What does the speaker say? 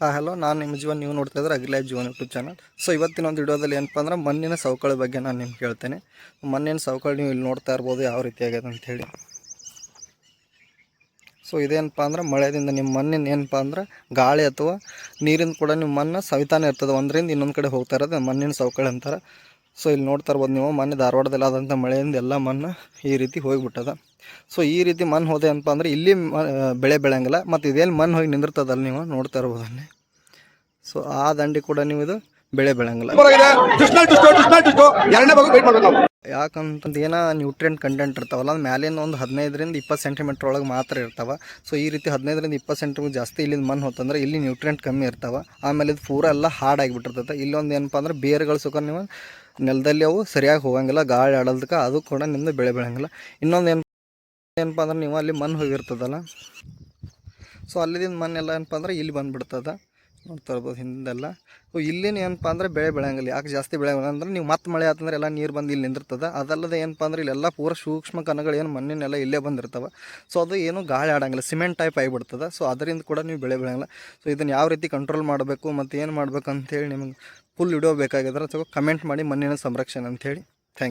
ಹಾಂ ಹಲೋ ನಾನು ನಿಮ್ಮ ಜೀವನ, ನೀವು ನೋಡ್ತಾ ಇದ್ರೆ ಅಗ್ಲೈಫ್ ಜೀವನ ಯೂಟ್ಯೂಬ್ ಚಾನಲ್ ಸೊ ಇವತ್ತಿನ ಒಂದು ವಿಡಿಯೋದಲ್ಲಿ ಏನಪ್ಪ ಅಂದ್ರೆ ಮಣ್ಣಿನ ಸವಕಳಿ ಬಗ್ಗೆ ನಾನು ನಿಮ್ಗೆ ಹೇಳ್ತೇನೆ. ಮಣ್ಣಿನ ಸವಕಳಿ ನೀವು ಇಲ್ಲಿ ನೋಡ್ತಾ ಇರ್ಬೋದು, ಯಾವ ರೀತಿ ಆಗ್ಯದ ಅಂಥೇಳಿ ಸೊ ಇದೇನಪ್ಪ ಅಂದ್ರೆ ಮಳೆಯಿಂದ ನಿಮ್ಮ ಮಣ್ಣಿನ ಏನಪ್ಪ ಅಂದ್ರೆ ಗಾಳಿ ಅಥವಾ ನೀರಿಂದ ಕೂಡ ನಿಮ್ಮ ಮಣ್ಣು ಸವಿತಾನೆ ಇರ್ತದೆ. ಒಂದರಿಂದ ಇನ್ನೊಂದು ಕಡೆ ಹೋಗ್ತಾ ಇರೋದು ಮಣ್ಣಿನ ಸವಕಳಿ ಅಂತಾರೆ. ಸೊ ಇಲ್ಲಿ ನೋಡ್ತಾ ಇರ್ಬೋದು ನೀವು ಮೊನ್ನೆ ಧಾರವಾಡದಲ್ಲಿ ಆದಂಥ ಮಳೆಯಿಂದ ಎಲ್ಲ ಮಣ್ಣು ಈ ರೀತಿ ಹೋಗಿಬಿಟ್ಟದ. ಸೊ ಈ ರೀತಿ ಮಣ್ಣು ಹೋದೆ ಅಂತ ಅಂದರೆ ಇಲ್ಲಿ ಬೆಳೆ ಬೆಳೆಯಂಗಿಲ್ಲ. ಮತ್ತು ಇದೇನು ಮಣ್ಣು ಹೋಗಿ ನಿಂದಿರ್ತದಲ್ಲ ನೀವು ನೋಡ್ತಾ ಇರ್ಬೋದು ಅಲ್ಲಿ. ಸೊ ಆ ದಂಡಿ ಕೂಡ ನೀವು ಇದು ಬೆಳೆ ಬೆಳೆಯಂಗಿಲ್ಲ. ಯಾಕಂತಂದು ಏನೋ ನ್ಯೂಟ್ರಿಯೆಂಟ್ ಕಂಟೆಂಟ್ ಇರ್ತಾವಲ್ಲ ಅದು ಮ್ಯಾಲಿನ ಒಂದು ಹದಿನೈದರಿಂದ ಇಪ್ಪತ್ತು ಸೆಂಟಿಮೀಟ್ರ್ ಒಳಗೆ ಮಾತ್ರ ಇರ್ತಾವೆ. ಸೊ ಈ ರೀತಿ ಹದಿನೈದರಿಂದ ಇಪ್ಪತ್ತು ಸೆಂಟಿಮೀಟರ್ ಜಾಸ್ತಿ ಇಲ್ಲಿಂದ ಮಣ್ಣು ಹೋತಂದ್ರೆ ಇಲ್ಲಿ ನ್ಯೂಟ್ರಿಯೆಂಟ್ ಕಮ್ಮಿ ಇರ್ತಾವೆ. ಆಮೇಲೆ ಇದು ಪೂರ ಎಲ್ಲ ಹಾರ್ಡ್ ಆಗಿಬಿಟ್ಟಿರ್ತದೆ ಇಲ್ಲೊಂದು ಏನಪ್ಪ ಅಂದ್ರೆ ಬೇರುಗಳು ಸುಖ ನೀವು ನೆಲದಲ್ಲಿ ಅವು ಸರಿಯಾಗಿ ಹೋಗಂಗಿಲ್ಲ ಗಾಳಿ ಆಡೋದಕ್ಕೆ ಅದು ಕೂಡ ನಿಮ್ದು ಬೆಳೆ ಬೆಳೆಯಂಗಿಲ್ಲ. ಇನ್ನೊಂದು ಏನು ಏನಪ್ಪ ಅಂದ್ರೆ ನೀವು ಅಲ್ಲಿ ಮಣ್ಣು ಹೋಗಿರ್ತದಲ್ಲ? ಸೊ ಅಲ್ಲಿದಿಂದ ಮಣ್ಣೆಲ್ಲ ಏನಪ್ಪ ಅಂದ್ರೆ ಇಲ್ಲಿ ಬಂದುಬಿಡ್ತದ. ನೋಡ್ತಾ ಹಿಂದೆಲ್ಲ. ಸೊ ಇಲ್ಲಿನ ಏನಪ್ಪ ಅಂದ್ರೆ ಬೆಳೆ ಬೆಳೆಯಂಗಿಲ್ಲ. ಯಾಕೆ ಜಾಸ್ತಿ ಬೆಳೆ ಅಂದ್ರೆ ನೀವು ಮತ್ತೆ ಮಳೆ ಆತಂದ್ರೆ ಎಲ್ಲ ನೀರು ಬಂದು ಇಲ್ಲಿ ನಿಂದಿರ್ತದೆ. ಅದಲ್ಲದೆ ಏನಪ್ಪ ಅಂದ್ರೆ ಇಲ್ಲೆಲ್ಲ ಪೂರ ಸೂಕ್ಷ್ಮ ಕಣಗಳು ಏನು ಮಣ್ಣಿನೆಲ್ಲ ಇಲ್ಲೇ ಬಂದಿರ್ತವೆ. ಸೊ ಅದು ಏನು ಗಾಳಿ ಆಡಂಗಿಲ್ಲ. ಸಿಮೆಂಟ್ ಟೈಪ್ ಆಗಿಬಿಡ್ತದೆ. ಸೊ ಅದರಿಂದ ಕೂಡ ನೀವು ಬೆಳೆ ಬೆಳೆಯಂಗಿಲ್ಲ. ಸೊ ಇದನ್ನು ಯಾವ ರೀತಿ ಕಂಟ್ರೋಲ್ ಮಾಡಬೇಕು ಮತ್ತು ಏನು ಮಾಡಬೇಕು ನಿಮಗೆ ಫುಲ್ ವಿಡಿಯೋ ಬೇಕಾಗಿದ್ರೆ ಕಮೆಂಟ್ ಮಾಡಿ ಮಣ್ಣಿನ ಸಂರಕ್ಷಣೆ ಅಂಥೇಳಿ